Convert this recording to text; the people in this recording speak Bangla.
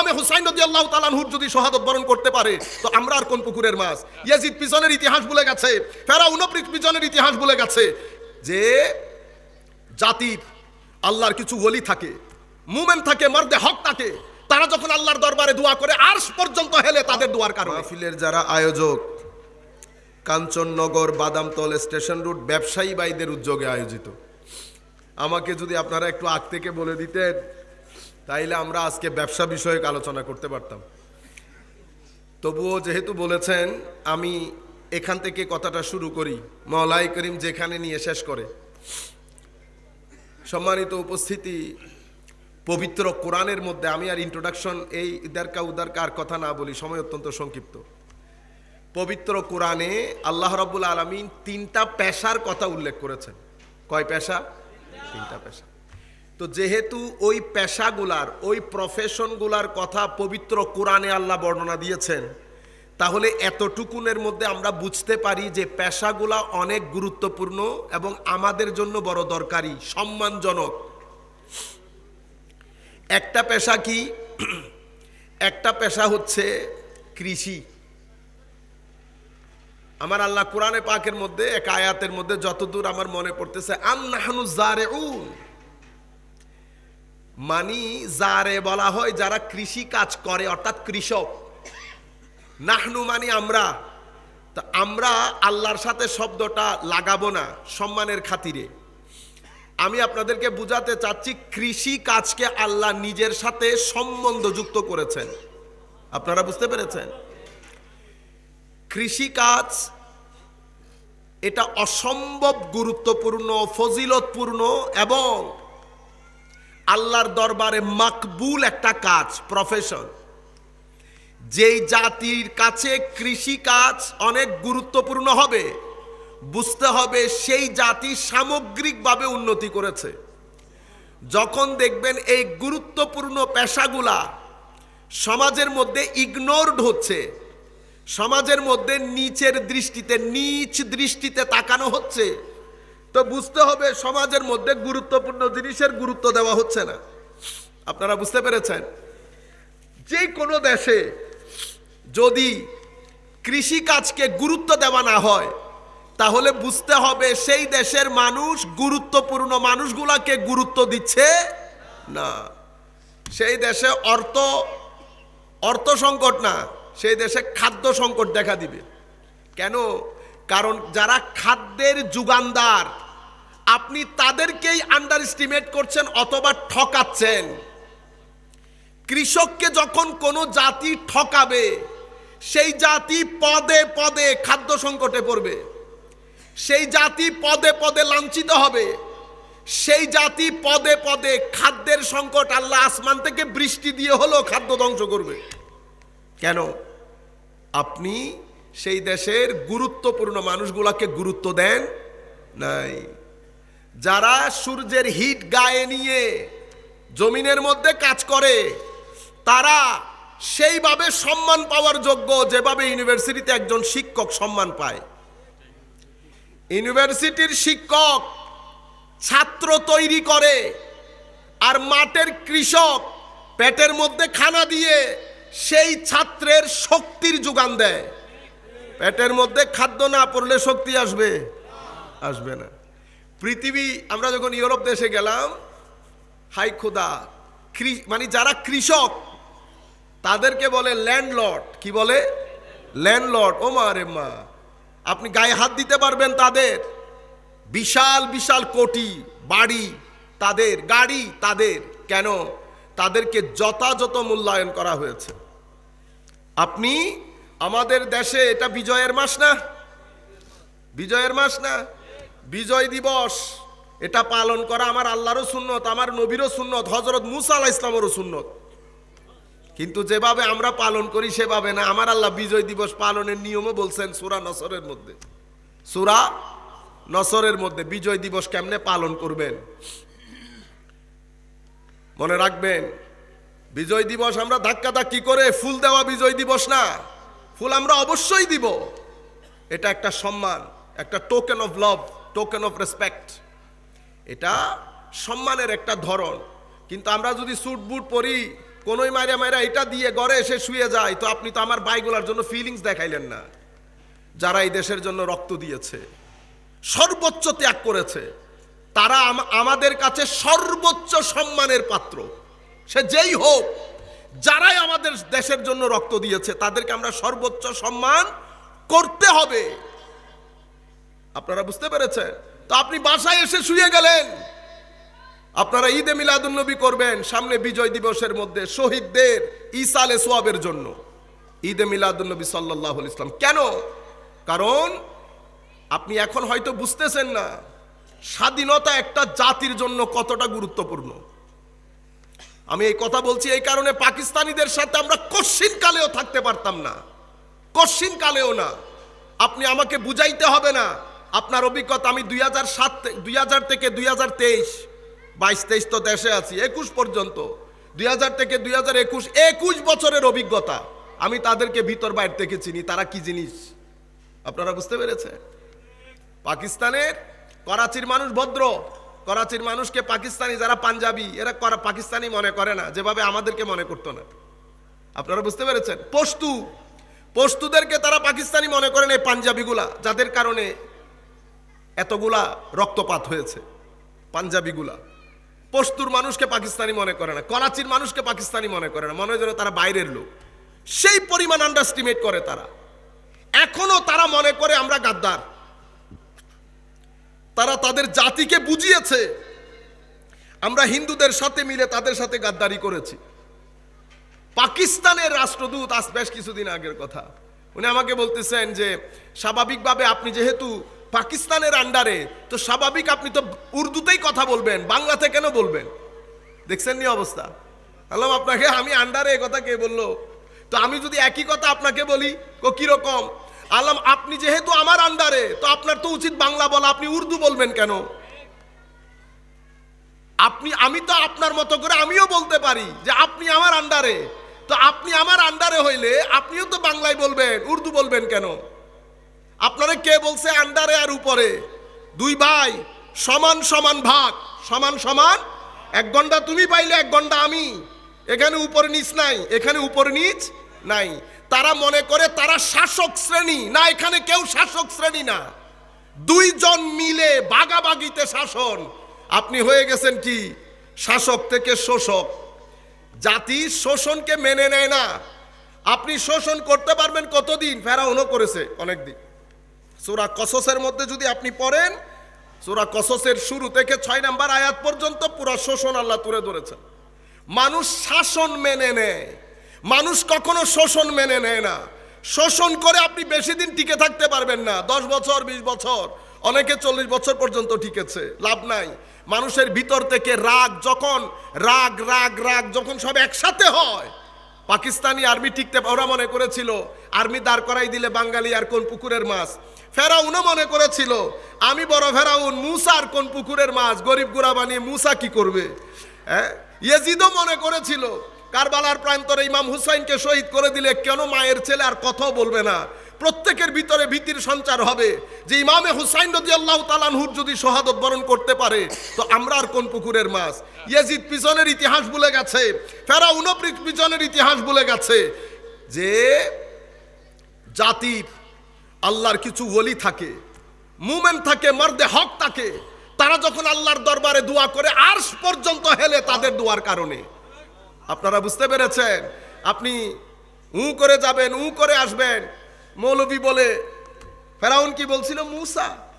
ইমামে হুসাইন নদী আল্লাহ তালানহুর যদি শহাদত বরণ করতে পারে, তো আমরা আর কোন পুকুরের মাছ? ইয়াজিদ পিছনের ইতিহাস ভুলে গেছে, ফেরাউন পিছনের ইতিহাস ভুলে গেছে যে জাতির আল্লাহর কিছু ওলি থাকে, মুমেন থাকে, মর্দে হক থাকে, তারা যখন আল্লাহর দরবারে দোয়া করে, আর্শ পর্যন্ত হেলে তাদের দোয়ার কারণে। মাহফিলের যারা আয়োজক, কাঞ্চননগর বাদামতল স্টেশন রুট ব্যবসায়ী ভাইদের উদ্যোগে আয়োজিত। আমাকে যদি আপনারা একটু আগ থেকে বলে দিতেন তাইলে আমরা আজকে ব্যবসা বিষয়ক আলোচনা করতে পারতাম। তবুও যেহেতু বলেছেন, আমি এখান থেকে কথাটা শুরু করি। মলাই করিম যেখানে নিয়ে শেষ করে। সম্মানিত উপস্থিতি, পবিত্র কোরআনের মধ্যে আমি আর ইন্ট্রোডাকশন এই ইদারকা উদারকা আর কথা না বলি, সময় অত্যন্ত সংক্ষিপ্ত। পবিত্র কোরআনে আল্লাহ রাব্বুল আলমিন তিনটা পেশার কথা উল্লেখ করেছেন। কয় পেশা? তিনটা পেশা। তো যেহেতু ওই পেশাগুলার, ওই প্রফেশনগুলার কথা পবিত্র কোরআনে আল্লাহ বর্ণনা দিয়েছেন, তাহলে এতটুকুনের মধ্যে আমরা বুঝতে পারি যে পেশাগুলা অনেক গুরুত্বপূর্ণ এবং আমাদের জন্য বড় দরকারি, সম্মানজনক। একটা পেশা কি? একটা পেশা হচ্ছে কৃষি। আমার আল্লাহ কোরআনে পাকের মধ্যে, এক আয়াতের মধ্যে যতদূর আমার মনে পড়তেছে, আম নাহানু জারে মানি যারে বলা হয় যারা কৃষি কাজ করে, অর্থাৎ কৃষক। নাহনু মানি আমরা। তা আমরা আল্লাহর সাথে শব্দটা লাগাবো না, সম্মানের খাতিরে। আমি আপনাদেরকে বুঝাতে চাচ্ছি, কৃষি কাজকে আল্লাহ নিজের সাথে সম্বন্ধ যুক্ত করেছেন। আপনারা বুঝতে পেরেছেন? কৃষি কাজ, এটা অসম্ভব গুরুত্বপূর্ণ, ফজিলতপূর্ণ এবং আল্লাহর দরবারে মাকবুল একটা কাজ প্রফেশন যেই জাতির কাছে কৃষি কাজ অনেক গুরুত্বপূর্ণ হবে, বুঝতে হবে সেই জাতি সামগ্রিকভাবে উন্নতি করেছে। যখন দেখবেন এই গুরুত্বপূর্ণ পেশাগুলা সমাজের মধ্যে ইগনোরড হচ্ছে, সমাজের মধ্যে নিচের দৃষ্টিতে, নিচ দৃষ্টিতে তাকানো হচ্ছে তো বুঝতে হবে সমাজের মধ্যে গুরুত্বপূর্ণ জিনিসের গুরুত্ব দেওয়া হচ্ছে না। আপনারা বুঝতে পেরেছেন? যে কোনো দেশে যদি কৃষি কাজকে গুরুত্ব দেওয়া না হয়, তাহলে বুঝতে হবে সেই দেশের মানুষ, গুরুত্বপূর্ণ মানুষগুলাকে গুরুত্ব দিচ্ছে না। সেই দেশে অর্থ অর্থ সংকট না, সেই দেশে খাদ্য সংকট দেখা দিবে। কেন? কারণ যারা খাদ্যের যুগানদার আপনি তাদেরকেই আন্ডার এস্টিমেট করছেন অথবা ঠকাচ্ছেন। কৃষককে যখন কোনো জাতি ঠকাবে, সেই জাতি পদে পদে খাদ্য সংকটে পড়বে। সেই জাতি পদে পদে লাঞ্ছিত হবে। সেই জাতি পদে পদে খাদ্যের সংকট আল্লাহ আসমান থেকে বৃষ্টি দিয়ে হলো খাদ্য ধ্বংস করবে। কেন? আপনি সেই দেশের গুরুত্বপূর্ণ মানুষগুলাকে গুরুত্ব দেন? নাই। যারা সূর্যের হিট গায়ে নিয়ে জমিনের মধ্যে কাজ করে, তারা সেইভাবে সম্মান পাওয়ার যোগ্য যেভাবে ইউনিভার্সিটিতে একজন শিক্ষক সম্মান পায়। ইউনিভার্সিটির শিক্ষক ছাত্র তৈরি করে আর মাঠের কৃষক পেটের মধ্যে খানা দিয়ে সেই ছাত্রের শক্তির যোগান দেয়। পেটের মধ্যে খাদ্য না পড়লে শক্তি আসবে? আসবে না। পৃথিবী, আমরা যখন ইউরোপ দেশে গেলাম হাই খোদা মানে যারা কৃষক, তাদেরকে বলে ল্যান্ডলর্ড। কি বলে? ল্যান্ডলর্ড। ও মা রে মা, আপনি গায়ে হাত দিতে পারবেন তাদের। বিশাল বিশাল কোটি বাড়ি তাদের, গাড়ি তাদের। কেন? তাদেরকে যথাযথ মূল্যায়ন করা হয়েছে। আপনি আমাদের দেশে, এটা বিজয়ের মাস না? বিজয়ের মাস না? বিজয় দিবস। এটা পালন করা আমার আল্লাহরও সুন্নত, আমার নবীরও সুন্নত হজরত মুসা আলাহ ইসলামেরও সুন্নত। কিন্তু যেভাবে আমরা পালন করি সেভাবে না। আমার আল্লাহ বিজয় দিবস পালনের নিয়মও বলছেন সুরা নসরের মধ্যে। সুরা নসরের মধ্যে বিজয় দিবস কেমনে পালন করবেন? মনে রাখবেন, বিজয় দিবস আমরা ধাক্কা ধাক্কি করে ফুল দেওয়া বিজয় দিবস না। ফুল আমরা অবশ্যই দিব। এটা একটা সম্মান, একটা token of love token of respect এটা সম্মানের একটা ধরন। কিন্তু আমরা যদি স্যুট বুট পরি, কোনোই মাইরা মাইরা এটা দিয়ে ঘরে এসে শুয়ে যায়, তো আপনি তো আমার বাইগুলার জন্য ফিলিংস দেখাইলেন না। যারা এই দেশের জন্য রক্ত দিয়েছে, সর্বোচ্চ ত্যাগ করেছে, তারা আমাদের কাছে সর্বোচ্চ সম্মানের পাত্র। সে যেই হোক, যারাই আমাদের দেশের জন্য রক্ত দিয়েছে, তাদেরকে আমরা সর্বোচ্চ সম্মান করতে হবে। আপনারা বুঝতে পেরেছেন? তো আপনি বাসায় এসে শুয়ে গেলেন। আপনারা ঈদে মিলাদুন্নবী করবেন, সামনে বিজয় দিবসের মধ্যে শহীদদের ইসালে সোয়াবের জন্য। ঈদে মিলাদুন্নবী সাল্লাহ ইসলাম কেন? কারণ আপনি এখন হয়তো বুঝতেছেন না, স্বাধীনতা একটা জাতির জন্য কতটা গুরুত্বপূর্ণ। আমি এই কথা বলছি এই কারণে পাকিস্তানিদের সাথে আমরা কশ্চিন কালেও থাকতে পারতাম না। কশ্চিন কালেও না। আপনি আমাকে বুঝাইতে হবে না আপনার অভিজ্ঞতা আমি দুই হাজার সাত দুই হাজার থেকে দুই হাজার তেইশ, বাইশ, তেইশ তো দেশে আছি, একুশ পর্যন্ত। দুই হাজার থেকে দুই হাজার একুশ একুশ বছরের অভিজ্ঞতা। আমি তাদেরকে ভিতর বাইরে থেকে চিনি, তারা কি জিনিস? আপনারা বুঝতে পেরেছে পাকিস্তানের করাচির মানুষ ভদ্র। করাচির মানুষকে পাকিস্তানি যারা পাঞ্জাবি, এরা করা পাকিস্তানি মনে করে না, যেভাবে আমাদেরকে মনে করতো না। আপনারা বুঝতে পেরেছেন? পশতু। পশতুদেরকে তারা পাকিস্তানি মনে করেন এই পাঞ্জাবিগুলা, যাদের কারণে এতগুলা রক্তপাত হয়েছে, পাঞ্জাবিগুলা। পশতুর মানুষকে পাকিস্তানি মনে করে না, করাচির মানুষকে পাকিস্তানি মনে করে না, মনে হয় যেন তারা বাইরের লোক। সেই পরিমাণ আন্ডারস্টিমেট করে তারা। এখনও তারা মনে করে আমরা গাদ্দার। তারা তাদের জাতিকে বুঝিয়েছে। আমরা হিন্দুদের সাথে মিলে তাদের সাথে গাদ্দারি করেছি। পাকিস্তানের রাষ্ট্রদূত আজ বেশ কিছুদিন আগের কথা। উনি আমাকে বলতেছেন যে, স্বাভাবিকভাবে আপনি যেহেতু পাকিস্তানের আন্ডারে তো স্বাভাবিক আপনি তো উর্দুতেই কথা বলবেন, বাংলাতে কেন বলবেন? দেখছেন নি অবস্থা? বললাম আপনাকে আমি আন্ডারে কথা কে বলল? তো আমি যদি একই কথা আপনাকে বলি ও কীরকম আলাম, আপনি যেহেতু আমার আন্ডারে তো আপনার তো উচিত বাংলা বলা, আপনি উর্দু বলবেন কেন? আপনি, আমি তো আপনার মতো করে আমিও বলতে পারি যে আপনি আমার আন্ডারে তো আপনি আমার আন্ডারে হইলে আপনিও তো বাংলায় বলবেন, উর্দু বলবেন কেন? আপনারা কে বলছে আন্ডারে আর উপরে? দুই ভাই, সমান সমান ভাগ, সমান সমান। এক ঘণ্টা তুমি পাইলে, এক ঘণ্টা আমি। এখানে উপরে নিচ নাই, এখানে উপরে নিচ নাই। তারা মনে করে তারা শাসক শ্রেণি, না, এখানে কেউ শাসক শ্রেণি না। দুইজন মিলে বাগাবাগিতে শাসন। আপনি হয়ে গেছেন কি? শাসক থেকে শোষক। জাতি শোষণকে মেনে নেয় না। আপনি শোষণ করতে পারবেন কতদিন? ফেরাউনও করেছে অনেকদিন। সুরা কসসের মধ্যে যদি আপনি পড়েন, সুরা কসসের শুরু থেকে ছয় নাম্বার আয়াত পর্যন্ত পুরো শোষণ আল্লাহ তুলে ধরেছেন। মানুষ শাসন মেনে নেয়। মানুষ কখনো শোষণ মেনে নেয় না। শোষণ করে আপনি বেশি দিন টিকে থাকতে পারবেন না। দশ বছর, বিশ বছর, অনেকে চল্লিশ বছর পর্যন্ত টিকেছে, লাভ নাই। মানুষের ভিতর থেকে রাগ, যখন রাগ রাগ রাগ, যখন সব একসাথে হয় পাকিস্তানি আর্মি টিকতে ওরা মনে করেছিল, আর্মি দাঁড় করাই দিলে বাঙালি আর কোন পুকুরের মাছ। ফেরাউনও মনে করেছিল, আমি বড় ফেরাউন, মুসা আর কোন পুকুরের মাছ, গরিব গুড়া বানিয়ে মুসা কি করবে? হ্যাঁ? ইয়েজিদও মনে করেছিল, কারবালার প্রান্তরে ইমাম হুসাইনকে শহীদ করে দিলে কেন মায়ের ছেলে আর কথাও বলবে না? প্রত্যেকের ভিতরে ভীতির সঞ্চার হবে। যে ইমামে হুসাইন রদি আল্লাহ তালানহুর যদি শহাদত বরণ করতে পারে, তো আমরা আর কোন পুকুরের মাছ? ইয়েজিদ পিছনের ইতিহাস ভুলে গেছে ফেরাউনও পি- পিছনের ইতিহাস ভুলে গেছে। যে জাতির আল্লাহর কিছু ওলি থাকে, মুমেন থাকে, মর্দে হক থাকে, তারা যখন আল্লাহর দরবারে দোয়া করে, আর্শ পর্যন্ত হেলে তাদের দোয়ার কারণে। আপনারা বুঝতে পেরেছেন? আপনি উ করে যাবেন, উ করে আসবেন মৌলবী বলে ফেরাউন কি বলছিল? মুসা।